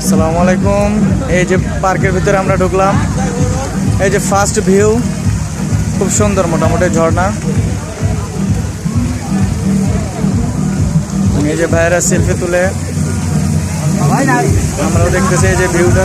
আসসালামু আলাইকুম। এই যে পার্কের ভিতরে আমরা ঢুকলাম। এই যে ফার্স্ট ভিউ খুব সুন্দর মোটামুটি ঝর্ণা। এই যে ভাইয়েরা সেলফি তুলে। আমরাও দেখতেছি এই যে ভিউটা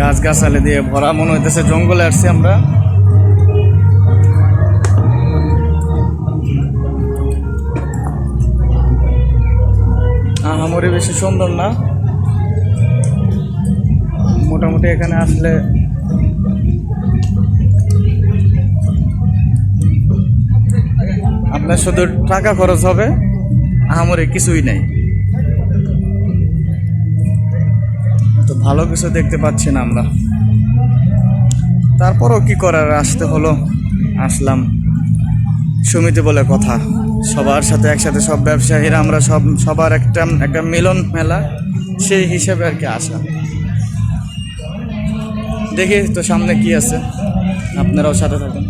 গাছ গাছালি দিয়ে ভরা, মনে হইতেছে জঙ্গলে আসছি আমরা। আহামরি বেশি সুন্দর না? মোটামুটি এখানে আসলে আপনার শুধু টাকা খরচ হবে, আহামরি কিছুই নাই। তো ভালো কিছু দেখতে পাচ্ছি না আমরা। তারপরও কি করার? আসতে হলো, আসলাম। সমিতি বলে কথা, সবার সাথে একসাথে সব ব্যবসায়ীরা, আমরা সব, সবার একটা একটা মিলন মেলা, সেই হিসেবে আর কি আসা। দেখি তো সামনে কি আছে, আপনারাও সাথে থাকুন।